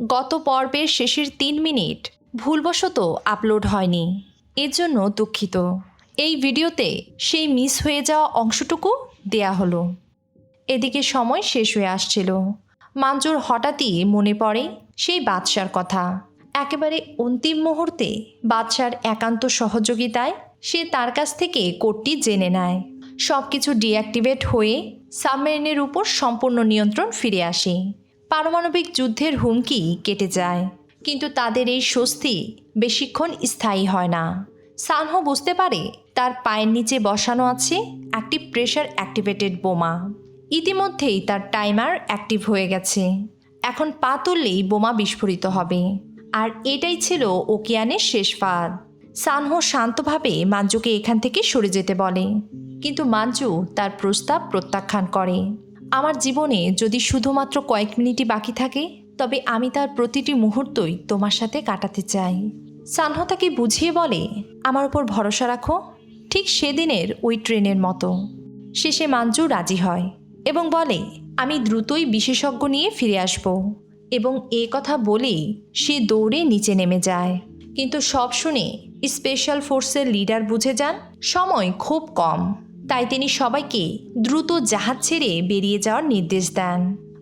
গত পর্বের শেষের তিন মিনিট ভুলবশত আপলোড হয়নি। এর জন্য দুঃখিত। এই ভিডিওতে সেই মিস হয়ে যাওয়া অংশটুকু দেয়া হলো। এদিকে সময় শেষ হয়ে আসছিল। মাঞ্জুর হঠাৎই মনে পড়ে সেই বাদশার কথা। একেবারে অন্তিম মুহূর্তে বাদশার একান্ত সহযোগিতায় সে তার কাছ থেকে কোডটি জেনে নেয়। সব কিছু ডিঅ্যাক্টিভেট হয়ে সাবমেরিনের উপর সম্পূর্ণ নিয়ন্ত্রণ ফিরে আসে। পারমাণবিক যুদ্ধের হুমকি কেটে যায়। কিন্তু তাদের এই স্বস্তি বেশিক্ষণ স্থায়ী হয় না। সানহো বুঝতে পারে তার পায়ের নিচে বসানো আছে একটি প্রেশার অ্যাক্টিভেটেড বোমা। ইতিমধ্যেই তার টাইমার অ্যাক্টিভ হয়ে গেছে। এখন পা তুললেই বোমা বিস্ফোরিত হবে। আর এটাই ছিল ওকিয়ানের শেষ ফাঁদ। সানহো শান্তভাবে মাঞ্জুকে এখান থেকে সরে যেতে বলে। কিন্তু মাঞ্জু তার প্রস্তাব প্রত্যাখ্যান করে। আমার জীবনে যদি শুধুমাত্র কয়েক মিনিটই বাকি থাকে, তবে আমি তার প্রতিটি মুহূর্তই তোমার সাথে কাটাতে চাই। সানহো তাকে বুঝিয়ে বলে, আমার উপর ভরসা রাখো, ঠিক সেদিনের ওই ট্রেনের মতো। শেষে মাঞ্জু রাজি হয় এবং বলে, আমি দ্রুতই বিশেষজ্ঞ নিয়ে ফিরে আসব। এবং এ কথা বলেই সে দৌড়ে নিচে নেমে যায়। কিন্তু সব শুনে স্পেশাল ফোর্সের লিডার বুঝে যান, সময় খুব কম। তাই তিনি সবাইকে দ্রুত জাহাজ ছেড়ে বেরিয়ে যাওয়ার নির্দেশ দেন।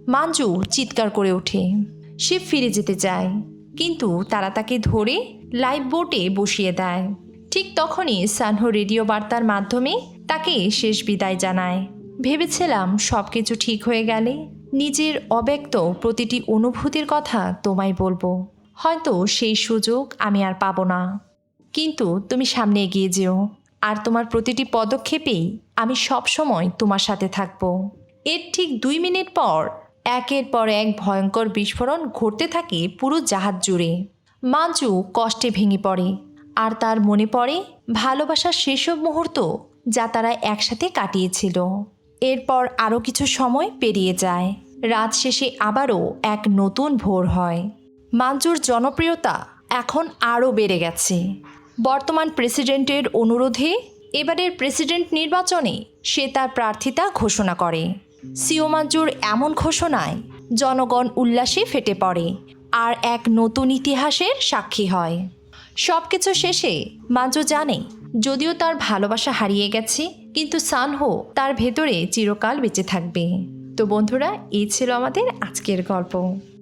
মাঞ্জু চিৎকার করে ওঠে। সে ফিরে যেতে চায়, কিন্তু তারা তাকে ধরে লাইফ বোটে বসিয়ে দেয়। ঠিক তখনই সানহো রেডিও বার্তার মাধ্যমে তাকে শেষ বিদায় জানায়। ভেবেছিলাম সব কিছু ঠিক হয়ে গেলে নিজের অব্যক্ত প্রতিটি অনুভূতির কথা তোমায় বলব। হয়তো সেই সুযোগ আমি আর পাবো না। কিন্তু তুমি সামনে এগিয়ে যেও। আর তোমার প্রতিটি পদক্ষেপেই আমি সব সময় তোমার সাথে থাকব। এর ঠিক দুই মিনিট পর, একের পর এক ভয়ঙ্কর বিস্ফোরণ ঘটতে থাকে পুরো জাহাজ জুড়ে। মাঞ্জু কষ্টে ভেঙে পড়ে, আর তার মনে পড়ে ভালোবাসার সেসব মুহূর্ত যা তারা একসাথে কাটিয়েছিল। এরপর আরও কিছু সময় পেরিয়ে যায়। রাত শেষে আবারও এক নতুন ভোর হয়। মাঞ্জুর জনপ্রিয়তা এখন আরও বেড়ে গেছে। বর্তমান প্রেসিডেন্টের অনুরোধে এবারের প্রেসিডেন্ট নির্বাচনে সে তার প্রার্থিতা ঘোষণা করে। সিও মাঞ্জুর এমন ঘোষণায় জনগণ উল্লাসে ফেটে পড়ে, আর এক নতুন ইতিহাসের সাক্ষী হয়। সব কিছু শেষে মাঞ্জু জানে, যদিও তার ভালোবাসা হারিয়ে গেছে, কিন্তু সানহো তার ভেতরে চিরকাল বেঁচে থাকবে। তো বন্ধুরা, এই ছিল আমাদের আজকের গল্প।